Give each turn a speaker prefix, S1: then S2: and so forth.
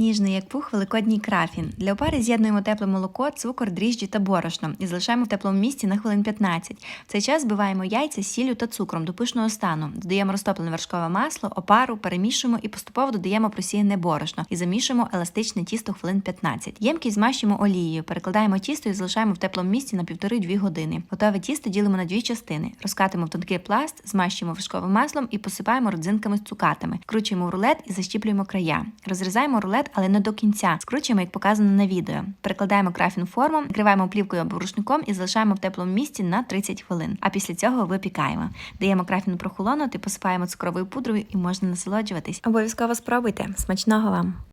S1: Ніжний як пух великодній крафін. Для опари з'єднуємо тепле молоко, цукор, дріжджі та борошно і залишаємо в теплому місці на хвилин 15. В цей час збиваємо яйця з сіллю та цукром до пишного стану. Додаємо розтоплене вершкове масло, опару, перемішуємо і поступово додаємо просіяне борошно і замішуємо еластичне тісто хвилин 15. Ємкість змащуємо олією, перекладаємо тісто і залишаємо в теплому місці на 1,5-2 години. Готове тісто ділимо на дві частини, розкатуємо в тонкий пласт, змащуємо вершковим маслом і посипаємо родзинками з цукатами. Вкручуємо в рулет і защіплюємо края. Розрізаємо рулет, але не до кінця. Скручуємо, як показано на відео. Перекладаємо крафін форму, накриваємо плівкою або рушником і залишаємо в теплому місці на 30 хвилин. А після цього випікаємо. Даємо крафін прохолонути, посипаємо цукровою пудрою і можна насолоджуватись. Обов'язково спробуйте. Смачного вам!